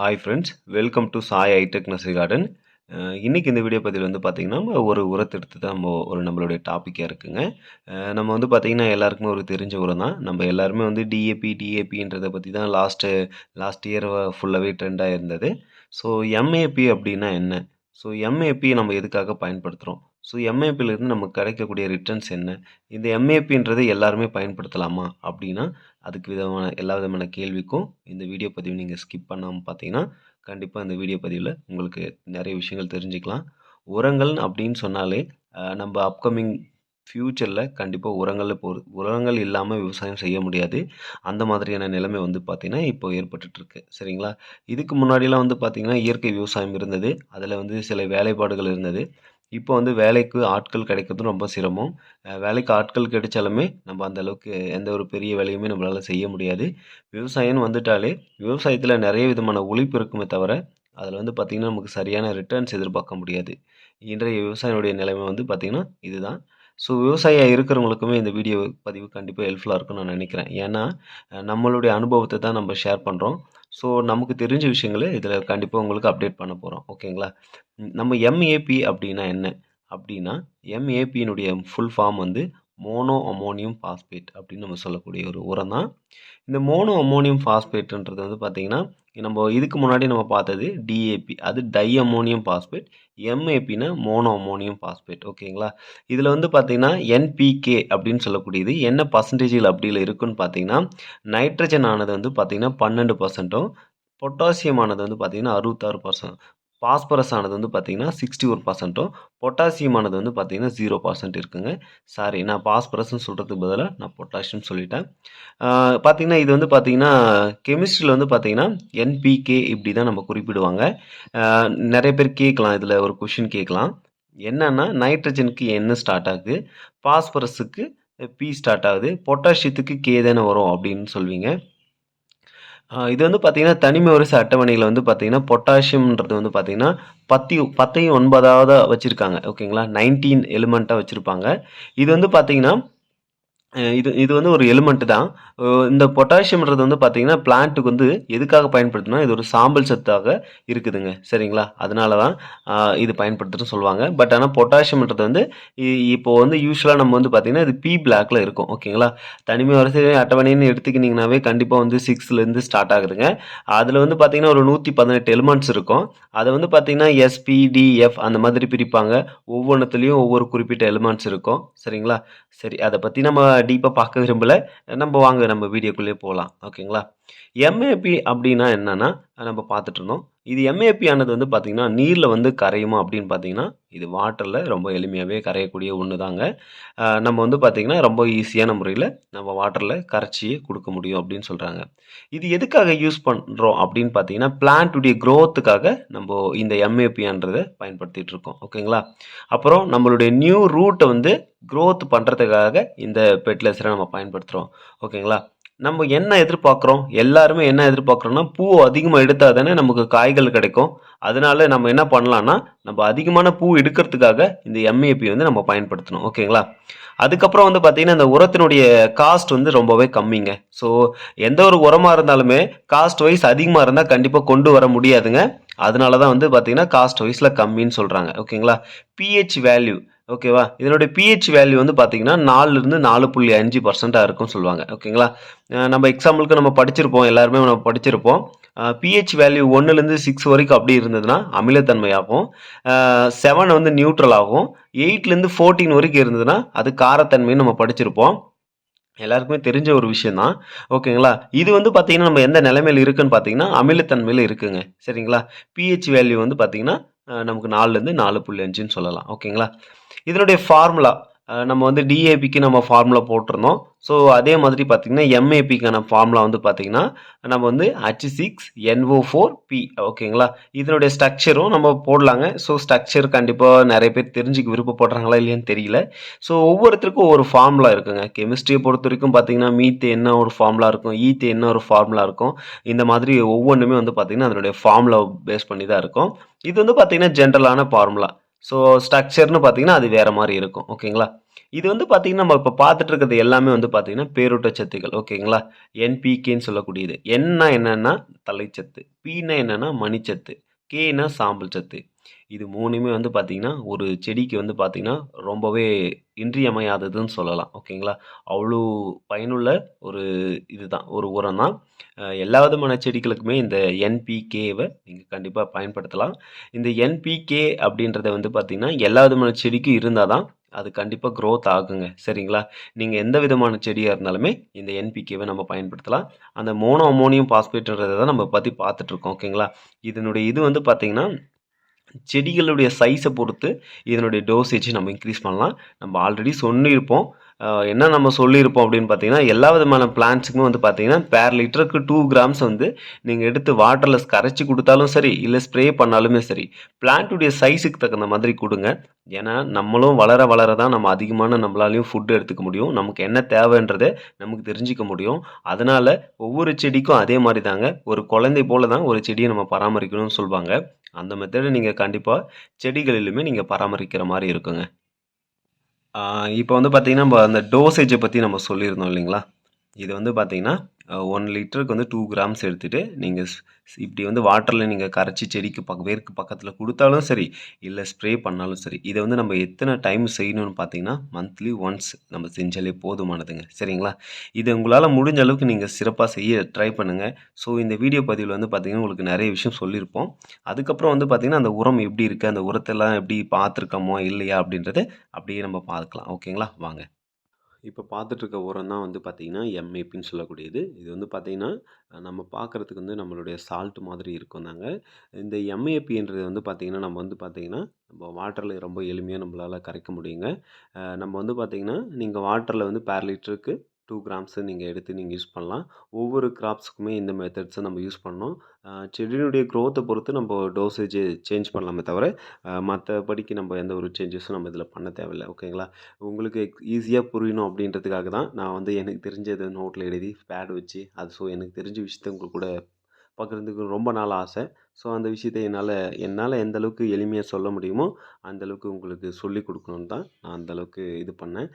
Hi friends welcome to Sai itech nursery garden இன்றைக்கி இந்த video பதிவில் வந்து பார்த்திங்கன்னா நம்ம ஒரு உரத்தை எடுத்து தான் நம்ம ஒரு நம்மளுடைய டாப்பிக்காக இருக்குங்க. நம்ம வந்து பார்த்திங்கன்னா எல்லாருக்குமே ஒரு தெரிஞ்ச உரம் தான். நம்ம எல்லாருமே வந்து டிஏபி டிஏபின்றதை பற்றி தான் லாஸ்ட்டு லாஸ்ட் இயர் ஃபுல்லாகவே ட்ரெண்டாக இருந்தது. ஸோ எம்ஏபி அப்படின்னா என்ன? ஸோ எம்ஏபி நம்ம எதுக்காக பயன்படுத்துகிறோம் ஸோ எம்ஏபியிலேருந்து நமக்கு கிடைக்கக்கூடிய ரிட்டர்ன்ஸ் என்ன? இந்த எம்ஏபின்றது எல்லாருமே பயன்படுத்தலாமா? அப்படின்னா அதுக்கு விதமான எல்லா விதமான கேள்விக்கும் இந்த வீடியோ பதிவு நீங்கள் ஸ்கிப் பண்ணாமல் பார்த்தீங்கன்னா கண்டிப்பாக இந்த வீடியோ பதிவில் உங்களுக்கு நிறைய விஷயங்கள் தெரிஞ்சுக்கலாம். உரங்கள் அப்படின்னு சொன்னாலே நம்ம அப்கமிங் ஃப்யூச்சரில் கண்டிப்பாக உரங்கள் இப்போ உரங்கள் இல்லாமல் விவசாயம் செய்ய முடியாது. அந்த மாதிரியான நிலைமை வந்து பார்த்திங்கன்னா இப்போ ஏற்பட்டுட்ருக்கு. சரிங்களா? இதுக்கு முன்னாடிலாம் வந்து பார்த்திங்கன்னா இயற்கை விவசாயம் இருந்தது. அதில் வந்து சில வேலைப்பாடுகள் இருந்தது. இப்போ வந்து வேலைக்கு ஆட்கள் கிடைக்கிறது ரொம்ப சிரமம். வேலைக்கு ஆட்கள் கிடைச்சாலுமே நம்ம அந்த அளவுக்கு எந்த ஒரு பெரிய வேலையுமே நம்மளால் செய்ய முடியாது. விவசாயம்னு வந்துட்டாலே விவசாயத்தில் நிறைய விதமான உழைப்பு இருக்குமே தவிர அதில் வந்து பார்த்திங்கன்னா நமக்கு சரியான ரிட்டர்ன்ஸ் எதிர்பார்க்க முடியாது. இன்றைய விவசாயினுடைய நிலைமை வந்து பார்த்திங்கன்னா இதுதான். ஸோ விவசாயியாக இருக்கிறவங்களுக்குமே இந்த வீடியோ பதிவு கண்டிப்பாக ஹெல்ப்ஃபுல்லாக இருக்கும்னு நான் நினைக்கிறேன். ஏன்னா நம்மளுடைய அனுபவத்தை தான் நம்ம ஷேர் பண்ணுறோம் ஸோ நமக்கு தெரிஞ்ச விஷயங்களை இதில் கண்டிப்பாக உங்களுக்கு அப்டேட் பண்ண போகிறோம் ஓகேங்களா நம்ம எம்ஏபி அப்படின்னா என்ன? அப்படின்னா எம்ஏபியினுடைய ஃபுல் ஃபார்ம் வந்து மோனோ அமோனியம் பாஸ்பேட் அப்படின்னு நம்ம சொல்லக்கூடிய ஒரு உரம் தான். இந்த மோனோ அமோனியம் பாஸ்பேட்டுன்றது வந்து பார்த்திங்கன்னா நம்ம இதுக்கு முன்னாடி நம்ம பார்த்தது டிஏபி அது டை அமோனியம் பாஸ்பேட் எம்ஏபினா மோனோ அமோனியம் பாஸ்பேட் ஓகேங்களா? இதில் வந்து பார்த்திங்கன்னா என்பிகே அப்படின்னு சொல்லக்கூடியது. என்ன பர்சன்டேஜில் அப்படியில் இருக்குன்னு பார்த்தீங்கன்னா நைட்ரஜன் ஆனது வந்து பார்த்திங்கன்னா பன்னெண்டு பர்சன்ட்டும் பொட்டாசியம் ஆனது வந்து பார்த்திங்கன்னா அறுபத்தாறு பர்சன்ட் பாஸ்பரஸ் ஆனது வந்து பார்த்திங்கன்னா சிக்ஸ்டி ஒரு பர்சன்ட்டும் பொட்டாசியம் ஆனது வந்து பார்த்திங்கன்னா ஜீரோ பர்சன்ட் இருக்குங்க. சாரி நான் பாஸ்பரஸ்ன்னு சொல்கிறதுக்கு பதிலாக நான் பொட்டாசியம் சொல்லிட்டேன். பார்த்திங்கன்னா இது வந்து பார்த்திங்கன்னா கெமிஸ்ட்ரியில் வந்து பார்த்திங்கன்னா என்பிகே இப்படி தான் நம்ம குறிப்பிடுவாங்க. நிறைய பேர் கேட்கலாம் இதில் ஒரு கொஷின் கேட்கலாம். என்னென்னா நைட்ரஜனுக்கு என்ன ஸ்டார்ட் ஆகுது பாஸ்பரஸுக்கு பி ஸ்டார்ட் ஆகுது பொட்டாசியத்துக்கு கே தானே வரும் அப்படின்னு சொல்வீங்க. இது வந்து பார்த்தீங்கன்னா தனிமை வரிசை அட்டவணையில் வந்து பார்த்தீங்கன்னா பொட்டாசியம்ன்றது வந்து பார்த்தீங்கன்னா பத்தி பத்தையும் ஒன்பதாவது வச்சுருக்காங்க ஓகேங்களா? நைன்டீன் எலிமெண்ட்டாக வச்சுருப்பாங்க. இது வந்து பார்த்தீங்கன்னா இது இது வந்து ஒரு எலிமெண்ட் தான். இந்த பொட்டாசியம்ன்றது வந்து பார்த்தீங்கன்னா பிளான்ட்டுக்கு வந்து எதுக்காக பயன்படுத்தினா இது ஒரு சாம்பல் சத்தாக இருக்குதுங்க. சரிங்களா? அதனால தான் இது பயன்படுத்துன்னு சொல்லுவாங்க. பட் ஆனால் பொட்டாசியம்ன்றது வந்து இப்போ வந்து யூஸ்வலாக நம்ம வந்து பார்த்திங்கன்னா இது பி பிளாக்ல இருக்கும். ஓகேங்களா தனிமை வரிசை அட்டவணைன்னு எடுத்துக்கிட்டிங்கனாவே கண்டிப்பாக வந்து சிக்ஸ்லேருந்து ஸ்டார்ட் ஆகுதுங்க. அதில் வந்து பார்த்திங்கன்னா ஒரு நூற்றி பதினெட்டு எலிமெண்ட்ஸ் இருக்கும். அதை வந்து பார்த்திங்கன்னா எஸ்பிடிஎஃப் அந்த மாதிரி பிரிப்பாங்க. ஒவ்வொன்றுத்துலேயும் ஒவ்வொரு குறிப்பிட்ட எலிமெண்ட்ஸ் இருக்கும். சரிங்களா? சரி அதை பற்றி நம்ம டீப்பாக பார்க்க விரும்பல. நம்ம வாங்க நம்ம வீடியோக்குள்ளேயே போகலாம் ஓகேங்களா? எம்ஏபி அப்படின்னா என்னென்னா நம்ம பார்த்துட்டு இருந்தோம். இது எம்ஏபி ஆனது வந்து பார்த்திங்கன்னா நீரில் வந்து கரையுமா அப்படின்னு பார்த்தீங்கன்னா இது வாட்டரில் ரொம்ப எளிமையாகவே கரையக்கூடிய ஒன்று தாங்க நம்ம வந்து பார்த்திங்கன்னா ரொம்ப ஈஸியான முறையில் நம்ம வாட்டரில் கரைச்சியே கொடுக்க முடியும் அப்படின்னு சொல்கிறாங்க இது எதுக்காக யூஸ் பண்ணுறோம் அப்படின்னு பார்த்தீங்கன்னா பிளான்ட்டுடைய க்ரோத்துக்காக நம்ம இந்த எம்ஏபின்றதை பயன்படுத்திகிட்டு இருக்கோம். ஓகேங்களா? அப்புறம் நம்மளுடைய நியூ ரூட்டை வந்து க்ரோத் பண்ணுறதுக்காக இந்த ஃபெர்டிலைசரை நம்ம பயன்படுத்துகிறோம் ஓகேங்களா? நம்ம என்ன எதிர்பார்க்குறோம்? எல்லாருமே என்ன எதிர்பார்க்குறோம்னா பூ அதிகமாக எடுத்தால் தானே நமக்கு காய்கள் கிடைக்கும். அதனால நம்ம என்ன பண்ணலான்னா நம்ம அதிகமான பூ எடுக்கிறதுக்காக இந்த எம்ஏபி வந்து நம்ம பயன்படுத்தணும். ஓகேங்களா? அதுக்கப்புறம் வந்து பார்த்திங்கன்னா இந்த உரத்தினுடைய காஸ்ட் வந்து ரொம்பவே கம்மிங்க. ஸோ எந்த ஒரு உரமாக இருந்தாலுமே காஸ்ட் வைஸ் அதிகமாக இருந்தால் கண்டிப்பாக கொண்டு வர முடியாதுங்க. அதனால தான் வந்து பார்த்திங்கன்னா காஸ்ட் வைஸில் கம்மின்னு சொல்கிறாங்க ஓகேங்களா? பிஹெச் வேல்யூ ஓகேவா? இதனுடைய பிஹெச் வேல்யூ வந்து பார்த்தீங்கன்னா நாலுலேருந்து நாலு புள்ளி அஞ்சு பர்சண்ட்டாக இருக்கும்னு சொல்லுவாங்க. ஓகேங்களா? நம்ம எக்ஸாம்பிளுக்கு நம்ம படிச்சிருப்போம். எல்லாருமே நம்ம படிச்சிருப்போம். பிஹெச் வேல்யூ ஒன்றுலேருந்து சிக்ஸ் வரைக்கும் அப்படி இருந்ததுன்னா அமிலத்தன்மையாகும் செவன் வந்து நியூட்ரல் ஆகும். எயிட்லேருந்து ஃபோர்டீன் வரைக்கும் இருந்ததுன்னா அது காரத்தன்மைன்னு நம்ம படிச்சிருப்போம். எல்லாருக்குமே தெரிஞ்ச ஒரு விஷயந்தான் ஓகேங்களா? இது வந்து பார்த்தீங்கன்னா நம்ம எந்த நிலைமையில் இருக்குன்னு பார்த்தீங்கன்னா அமிலத்தன்மையில் இருக்குங்க. சரிங்களா? பிஹெச் வேல்யூ வந்து பார்த்தீங்கன்னா நமக்கு நாலுலேருந்து நாலு புள்ளி அஞ்சுன்னு சொல்லலாம். ஓகேங்களா? இதனுடைய ஃபார்முலா நம்ம வந்து டிஏபிக்கு நம்ம ஃபார்முலா போட்டிருந்தோம். ஸோ அதே மாதிரி பார்த்தீங்கன்னா எம்ஏபிக்கான ஃபார்முலா வந்து பார்த்திங்கன்னா நம்ம வந்து H six NO four P ஓகேங்களா இதனுடைய ஸ்ட்ரக்சரும் நம்ம போடலாங்க. ஸோ ஸ்ட்ரக்சர் கண்டிப்பாக நிறைய பேர் தெரிஞ்சுக்க விருப்பப்படுறாங்களா இல்லையான்னு தெரியல. ஸோ ஒவ்வொருத்தருக்கும் ஒரு ஃபார்முலா இருக்குங்க. கெமிஸ்ட்ரியை பொறுத்த வரைக்கும் பார்த்தீங்கன்னா மீத்து என்ன ஒரு ஃபார்முலா இருக்கும் ஈத்து என்ன ஒரு ஃபார்முலா இருக்கும் இந்த மாதிரி ஒவ்வொன்றுமே வந்து பார்த்திங்கன்னா அதனுடைய ஃபார்முலா பேஸ் பண்ணி தான் இருக்கும். இது வந்து பார்த்திங்கன்னா ஜென்ரலான ஃபார்முலா ஸோ ஸ்ட்ரக்சர்னு பார்த்தீங்கன்னா அது வேறு மாதிரி இருக்கும். ஓகேங்களா இது வந்து பார்த்தீங்கன்னா நம்ம இப்போ பார்த்துட்டு இருக்கிறது எல்லாமே வந்து பார்த்தீங்கன்னா பேரூட்டச்சத்துக்கள் ஓகேங்களா என்பிகேன்னு சொல்லக்கூடியது. என்ன என்னென்னா தலைச்சத்து பீனா என்னென்னா மணிச்சத்து. கேனா சாம்பல் சத்து. இது மூணுமே வந்து பார்த்திங்கன்னா ஒரு செடிக்கு வந்து பார்த்திங்கன்னா ரொம்பவே இன்றியமையாததுன்னு சொல்லலாம். ஓகேங்களா? அவ்வளோ பயனுள்ள ஒரு இதுதான் ஒரு உரம் தான் எல்லா விதமான செடிகளுக்குமே இந்த என்பிகேவை நீங்கள் கண்டிப்பாக பயன்படுத்தலாம். இந்த என்பிகே அப்படின்றத வந்து பார்த்தீங்கன்னா எல்லா விதமான செடிக்கும் இருந்தால் தான் அது கண்டிப்பாக க்ரோத் ஆகுங்க. சரிங்களா? நீங்கள் எந்த விதமான செடியாக இருந்தாலுமே இந்த என்பிகேவை நம்ம பயன்படுத்தலாம். அந்த மோனோ அமோனியம் பாஸ்பேட்ன்றதை தான் நம்ம பற்றி பார்த்துட்ருக்கோம் ஓகேங்களா? இதனுடைய இது வந்து பார்த்திங்கன்னா செடிகளுடைய சைஸை பொறுத்து இதனுடைய டோசேஜ் நம்ம இன்க்ரீஸ் பண்ணலாம். நம்ம ஆல்ரெடி சொல்லியிருப்போம் என்ன நம்ம சொல்லியிருப்போம் அப்படின்னு பார்த்தீங்கன்னா எல்லா விதமான பிளான்ஸுக்குமே வந்து பார்த்தீங்கன்னா பேர் லிட்டருக்கு டூ கிராம்ஸ் வந்து நீங்கள் எடுத்து வாட்டரில் கரைச்சி கொடுத்தாலும் சரி இல்லை ஸ்ப்ரே பண்ணாலுமே சரி பிளான்ட்டுடைய சைஸுக்கு தகுந்த மாதிரி கொடுங்க. ஏன்னா நம்மளும் வளர வளர தான் நம்ம அதிகமான நம்மளாலையும் ஃபுட்டு எடுத்துக்க முடியும். நமக்கு என்ன தேவைன்றதை நமக்கு தெரிஞ்சிக்க முடியும். அதனால் ஒவ்வொரு செடிக்கும் அதே மாதிரி தாங்க ஒரு குழந்தை போல தான் ஒரு செடியை நம்ம பராமரிக்கணும்னு சொல்லுவாங்க அந்த மெத்தடை நீங்கள் கண்டிப்பாக செடிகளிலுமே நீங்கள் பராமரிக்கிற மாதிரி இருக்குங்க. இப்போ வந்து பார்த்திங்கன்னா நம்ம அந்த டோசேஜை பற்றி நம்ம சொல்லியிருந்தோம் இல்லைங்களா? இது வந்து பார்த்தீங்கன்னா ஒன் லிட்டருக்கு வந்து டூ கிராம்ஸ் எடுத்துகிட்டு நீங்கள் இப்படி வந்து வாட்டரில் நீங்கள் கரைச்சி செடிக்கு பக்க வேருக்கு பக்கத்தில் கொடுத்தாலும் சரி இல்லை ஸ்ப்ரே பண்ணாலும் சரி இதை வந்து நம்ம எத்தனை டைம் செய்யணும்னு பார்த்தீங்கன்னா மந்த்லி ஒன்ஸ் நம்ம செஞ்சாலே போதுமானதுங்க. சரிங்களா? இது உங்களால் முடிஞ்ச அளவுக்கு நீங்கள் சிறப்பாக செய்ய ட்ரை பண்ணுங்கள் ஸோ இந்த வீடியோ பதிவில் வந்து பார்த்திங்கன்னா உங்களுக்கு நிறைய விஷயம் சொல்லியிருப்போம். அதுக்கப்புறம் வந்து பார்த்திங்கன்னா அந்த உரம் எப்படி இருக்குது அந்த உரத்தெல்லாம் எப்படி பார்த்துருக்கோமோ இல்லையா அப்படின்றத அப்படியே நம்ம பார்க்கலாம். ஓகேங்களா? வாங்க. இப்போ பார்த்துட்ருக்க உரம் தான் வந்து பார்த்திங்கன்னா எம்ஏபின்னு சொல்லக்கூடியது. இது வந்து பார்த்திங்கன்னா நம்ம பார்க்குறதுக்கு வந்து நம்மளுடைய சால்ட் மாதிரி இருக்கும் தாங்க. இந்த எம்ஏபின்றது வந்து பார்த்திங்கன்னா நம்ம வந்து பார்த்திங்கன்னா நம்ம வாட்டரில் ரொம்ப எளிமையாக நம்மளால் கரைக்க முடியுங்க. நம்ம வந்து பார்த்திங்கன்னா நீங்கள் வாட்டரில் வந்து பேர் லிட்டருக்கு டூ கிராம்ஸு நீங்கள் எடுத்து நீங்கள் யூஸ் பண்ணலாம். ஒவ்வொரு கிராப்ஸுக்குமே இந்த மெத்தட்ஸை நம்ம யூஸ் பண்ணோம் செடியினுடைய க்ரோத்தை பொறுத்து நம்ம டோசேஜ் சேஞ்ச் பண்ணலாமே தவிர மற்றபடிக்கு நம்ம எந்த ஒரு சேஞ்சஸும் நம்ம இதில் பண்ண தேவையில்லை. ஓகேங்களா உங்களுக்கு ஈஸியாக புரியணும் அப்படின்றதுக்காக தான் நான் வந்து எனக்கு தெரிஞ்சதை நோட்டில் எழுதி பேட் வச்சு அது ஸோ எனக்கு தெரிஞ்ச விஷயத்த உங்களுக்கு கூட பார்க்குறதுக்கு ரொம்ப நாள் ஆசை. ஸோ அந்த விஷயத்தை என்னால் என்னால் எந்த அளவுக்கு எளிமையாக சொல்ல முடியுமோ அந்த அளவுக்கு உங்களுக்கு சொல்லி கொடுக்கணுன்னு தான் நான் அந்தளவுக்கு இது பண்ணேன்.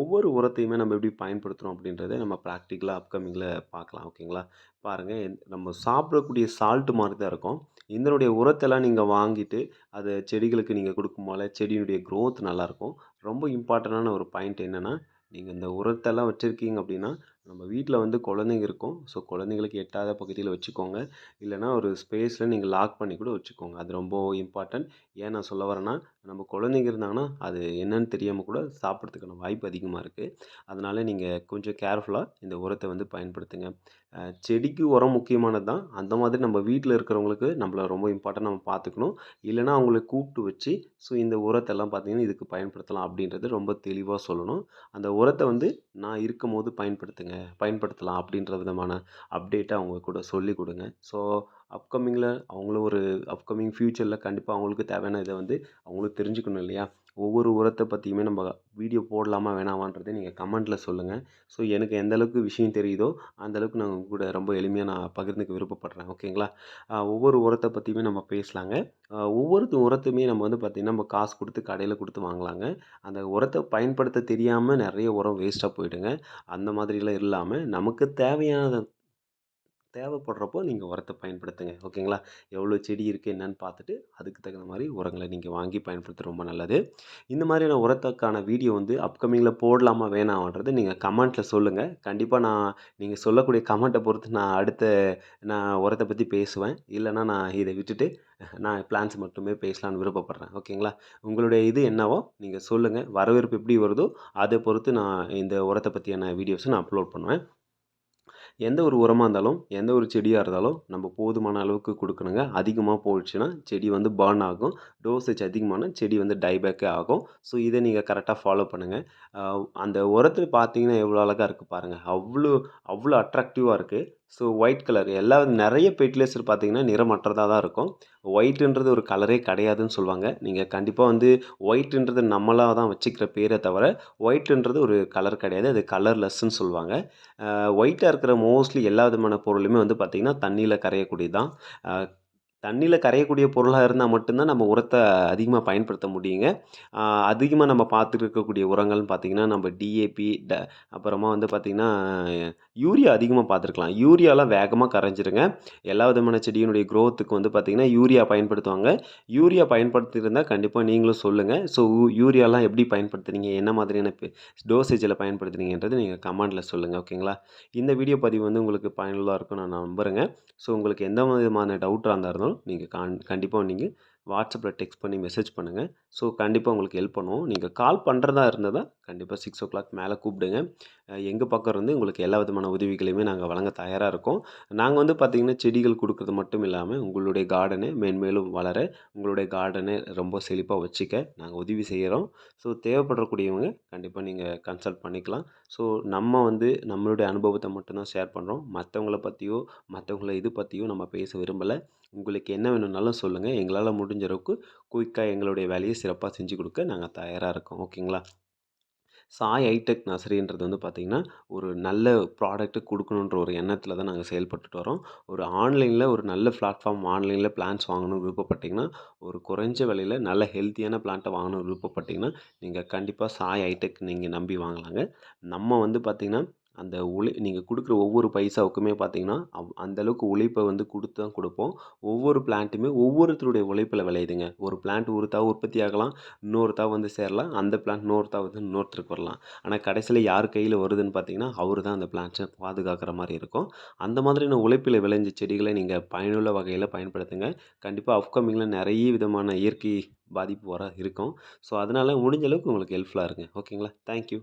ஒவ்வொரு உரத்தையுமே நம்ம எப்படி பயன்படுத்துகிறோம் அப்படின்றத நம்ம ப்ராக்டிக்கலாக அப்கமிங்கில் பார்க்கலாம் ஓகேங்களா பாருங்கள் நம்ம சாப்பிடக்கூடிய சால்ட்டு மாதிரி தான் இருக்கும். இதனுடைய உரத்தெல்லாம் நீங்கள் வாங்கிட்டு அதை செடிகளுக்கு நீங்கள் கொடுக்கும்போல செடியினுடைய க்ரோத் நல்லாயிருக்கும் ரொம்ப இம்பார்ட்டண்டான ஒரு பாயிண்ட் என்னென்னா நீங்கள் இந்த உரத்தெல்லாம் வச்சுருக்கீங்க அப்படின்னா நம்ம வீட்டில் வந்து குழந்தைங்க இருக்கும். ஸோ குழந்தைங்களுக்கு எட்டாத பகுதியில் வச்சுக்கோங்க. இல்லைனா ஒரு ஸ்பேஸில் நீங்கள் லாக் பண்ணி கூட வச்சுக்கோங்க. அது ரொம்ப இம்பார்ட்டன்ட். ஏன் நான் சொல்ல வரேன்னா நம்ம குழந்தைங்க இருந்தாங்கன்னா அது என்னன்னு தெரியாமல் கூட சாப்பிட்றதுக்கான வாய்ப்பு அதிகமாக இருக்குது அதனால் நீங்கள் கொஞ்சம் கேர்ஃபுல்லாக இந்த உரத்தை வந்து பயன்படுத்துங்க. செடிக்கு உரம் முக்கியமானது தான். அந்த மாதிரி நம்ம வீட்டில் இருக்கிறவங்களுக்கு நம்மள ரொம்ப இம்பார்ட்டன்ட் நம்ம பார்த்துக்கணும். இல்லைனா அவங்களை கூப்பிட்டு வச்சு ஸோ இந்த உரத்தெல்லாம் பார்த்திங்கன்னா இதுக்கு பயன்படுத்தலாம் அப்படின்றது ரொம்ப தெளிவாக சொல்லணும். அந்த உரத்தை வந்து நான் இருக்கும் போது பயன்படுத்துங்க. பயன்படுத்தலாம் அப்படின்ற விதமான அப்டேட்டை அவங்க கூட சொல்லி கொடுங்க. ஸோ அப்கமிங்கில் அவங்களும் ஒரு அப்கமிங் ஃப்யூச்சரில் கண்டிப்பாக அவங்களுக்கு தேவையான இதை வந்து அவங்களுக்கு தெரிஞ்சுக்கணும் இல்லையா? ஒவ்வொரு உரத்தை பற்றியுமே நம்ம வீடியோ போடலாமா வேணாமான்றதை நீங்கள் கமெண்ட்டில் சொல்லுங்கள் ஸோ எனக்கு எந்த அளவுக்கு விஷயம் தெரியுதோ அந்த அளவுக்கு நான் உங்கள் கூட ரொம்ப எளிமையாக நான் பகிர்ந்துக்க விருப்பப்படுறேன். ஓகேங்களா? ஒவ்வொரு உரத்தை பற்றியுமே நம்ம பேசலாங்க. ஒவ்வொருத்த ஒவ்வொரு உரத்துமே நம்ம வந்து பார்த்திங்கன்னா நம்ம காசு கொடுத்து கடையில் கொடுத்து வாங்கலாங்க. அந்த உரத்தை பயன்படுத்த தெரியாமல் நிறைய உரம் வேஸ்ட்டாக போயிடுங்க. அந்த மாதிரிலாம் இல்லாமல் நமக்கு தேவையான தேவைப்படுறப்போ நீங்கள் உரத்தை பயன்படுத்துங்க. ஓகேங்களா? எவ்வளோ செடி இருக்குது என்னன்னு பார்த்துட்டு அதுக்கு தகுந்த மாதிரி உரங்களை நீங்கள் வாங்கி பயன்படுத்த ரொம்ப நல்லது. இந்த மாதிரியான உரத்துக்கான வீடியோ வந்து அப்கமிங்கில் போடலாமா வேணாமான்றது நீங்கள் கமெண்ட்டில் சொல்லுங்கள் கண்டிப்பாக நான் நீங்கள் சொல்லக்கூடிய கமெண்ட்டை பொறுத்து நான் அடுத்த நான் உரத்தை பற்றி பேசுவேன். இல்லைன்னா நான் இதை விட்டுட்டு நான் பிளான்ஸ் மட்டுமே பேசலான்னு விருப்பப்படுறேன். ஓகேங்களா? உங்களுடைய இது என்னவோ நீங்கள் சொல்லுங்கள் வரவேற்பு எப்படி வருதோ அதை பொறுத்து நான் இந்த உரத்தை பற்றியான வீடியோஸை நான் அப்லோட் பண்ணுவேன். எந்த ஒரு உரமாக இருந்தாலும் எந்த ஒரு செடியாக இருந்தாலும் நம்ம போதுமான அளவுக்கு கொடுக்கணுங்க. அதிகமாக போயிடுச்சுன்னா செடி வந்து பர்ன் ஆகும். டோசேஜ் அதிகமான செடி வந்து டைபேக்கே ஆகும். ஸோ இதை நீங்கள் கரெக்டாக ஃபாலோ பண்ணுங்கள் அந்த உரத்தில் பார்த்தீங்கன்னா எவ்வளோ அழகாக இருக்குது பாருங்கள் அவ்வளோ அவ்வளோ அட்ராக்டிவாக இருக்குது ஸோ ஒயிட் கலர். எல்லா நிறைய ஃபெர்டிலைசர் பார்த்தீங்கன்னா நிறமற்றதாக தான் இருக்கும். ஒயிட்டுன்றது ஒரு கலரே கிடையாதுன்னு சொல்லுவாங்க. நீங்கள் கண்டிப்பாக வந்து ஒயிட்டுன்றது நம்மளாக தான் வச்சுக்கிற பேரை தவிர ஒயிட்டுன்றது ஒரு கலர் கிடையாது. அது கலர்லெஸ்ன்னு சொல்லுவாங்க. ஒயிட்டாக இருக்கிற மோஸ்ட்லி எல்லா விதமான பொருளுமே வந்து பார்த்திங்கன்னா தண்ணியில் கரையக்கூடியது தான் தண்ணியில் கரையக்கூடிய பொருளாக இருந்தால் மட்டும்தான் நம்ம உரத்தை அதிகமாக பயன்படுத்த முடியுங்க. அதிகமாக நம்ம பார்த்துட்டு இருக்கக்கூடிய உரங்கள்னு பார்த்திங்கன்னா நம்ம டிஏபி ட அப்புறமா வந்து பார்த்திங்கன்னா யூரியா அதிகமாக பார்த்துருக்கலாம். யூரியாலாம் வேகமாக கரைஞ்சிருங்க. எல்லா விதமான செடியினுடைய க்ரோத்துக்கு வந்து பார்த்திங்கன்னா யூரியா பயன்படுத்துவாங்க. யூரியா பயன்படுத்தியிருந்தால் கண்டிப்பாக நீங்களும் சொல்லுங்கள் ஸோ யூரியாலாம் எப்படி பயன்படுத்துகிறீங்க என்ன மாதிரியான டோசேஜில் பயன்படுத்துகிறீங்கன்றது நீங்கள் கமெண்டில் சொல்லுங்கள் ஓகேங்களா? இந்த வீடியோ பதிவு வந்து உங்களுக்கு பயனுள்ளதாக இருக்கும் நான் நம்புகிறேங்க ஸோ உங்களுக்கு எந்த விதமான டவுட்டாக இருந்தாலும் இருந்தாலும் நீங்கள் கான் கண்டிப்பாக நீங்கள் வாட்ஸ்அப்பில் டெக்ஸ்ட் பண்ணி மெசேஜ் பண்ணுங்கள் ஸோ கண்டிப்பாக உங்களுக்கு ஹெல்ப் பண்ணுவோம். நீங்கள் கால் பண்ணுறதா இருந்தால் கண்டிப்பாக சிக்ஸ் ஓ கிளாக் மேலே கூப்பிடுங்க. எங்கள் பக்கம் இருந்து உங்களுக்கு எல்லா விதமான உதவிகளையுமே நாங்கள் வழங்க தயாராக இருக்கோம். நாங்கள் வந்து பார்த்திங்கன்னா செடிகள் கொடுக்குறது மட்டும் இல்லாமல் உங்களுடைய கார்டனை மேன்மேலும் வளர உங்களுடைய கார்டனை ரொம்ப செழிப்பாக வச்சுக்க நாங்கள் உதவி செய்கிறோம் ஸோ தேவைப்படக்கூடியவங்க கண்டிப்பாக நீங்கள் கன்சல்ட் பண்ணிக்கலாம். ஸோ நம்ம வந்து நம்மளுடைய அனுபவத்தை மட்டும்தான் ஷேர் பண்ணுறோம் மற்றவங்கள பற்றியோ மற்றவங்கள இது பற்றியோ நம்ம பேச விரும்பலை. உங்களுக்கு என்ன வேணும்னாலும் சொல்லுங்கள் எங்களால் முடிஞ்ச அளவுக்கு குயிக்காக எங்களுடைய வேலையை சிறப்பாக செஞ்சு கொடுக்க நாங்கள் தயாராக இருக்கோம். ஓகேங்களா? சாய் ஹைடெக் நர்சரின்றது வந்து பார்த்திங்கன்னா ஒரு நல்ல ப்ராடக்ட்டு கொடுக்கணுன்ற ஒரு எண்ணத்தில் தான் நாங்கள் செயல்பட்டுட்டு வரோம். ஒரு ஆன்லைனில் ஒரு நல்ல பிளாட்ஃபார்ம் ஆன்லைனில் பிளான்ஸ் வாங்கணும்னு விருப்பப்பட்டிங்கன்னா ஒரு குறைஞ்ச விலையில் நல்ல ஹெல்த்தியான பிளான்ட்டை வாங்கணும்னு விருப்பப்பட்டிங்கன்னா நீங்கள் கண்டிப்பாக சாய் ஹைடெக் நீங்கள் நம்பி வாங்கலாங்க. நம்ம வந்து பார்த்திங்கன்னா அந்த உழை நீங்கள் கொடுக்குற ஒவ்வொரு பைசாவுக்குமே பார்த்தீங்கன்னா அவ் அந்தளவுக்கு உழைப்பை வந்து கொடுத்து தான் கொடுப்போம். ஒவ்வொரு பிளான்ட்டுமே ஒவ்வொருத்தருடைய உழைப்பில் விளையுதுங்க. ஒரு பிளான்ட் ஒரு உற்பத்தி ஆகலாம் இன்னொரு வந்து சேரலாம் அந்த பிளான்ட் இன்னொரு வந்து இன்னொருத்தருக்கு வரலாம். ஆனால் கடைசியில் யார் கையில் வருதுன்னு பார்த்தீங்கன்னா அவர் தான் அந்த பிளான்ட்ஸை பாதுகாக்கிற மாதிரி இருக்கும். அந்த மாதிரியான உழைப்பில் விளைஞ்ச செடிகளை நீங்கள் பயனுள்ள வகையில் பயன்படுத்துங்க. கண்டிப்பாக அப்கமிங்கில் நிறைய விதமான இயற்கை பாதிப்பு வர இருக்கும். ஸோ அதனால் முடிஞ்ச அளவுக்கு உங்களுக்கு ஹெல்ப்ஃபுல்லாக இருங்க ஓகேங்களா தேங்க்யூ